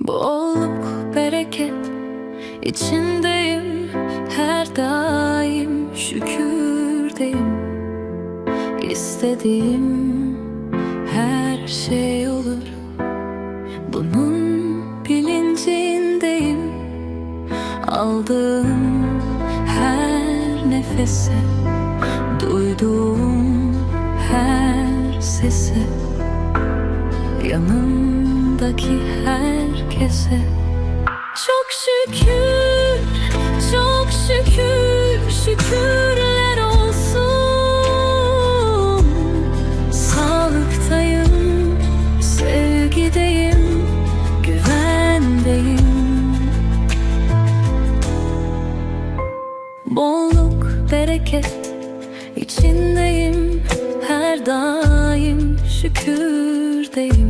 Bolluk, bereket içindeyim Her daim şükürdeyim. İstediğim her şey olur. Bunun bilincindeyim. Aldığım her nefese Duyduğum her sese. Yanımdaki herkese Çok şükür, çok şükür, şükürler olsun. Sağlıktayım, sevgideyim, güvendeyim. Bolluk, bereket içindeyim Her daim şükürdeyim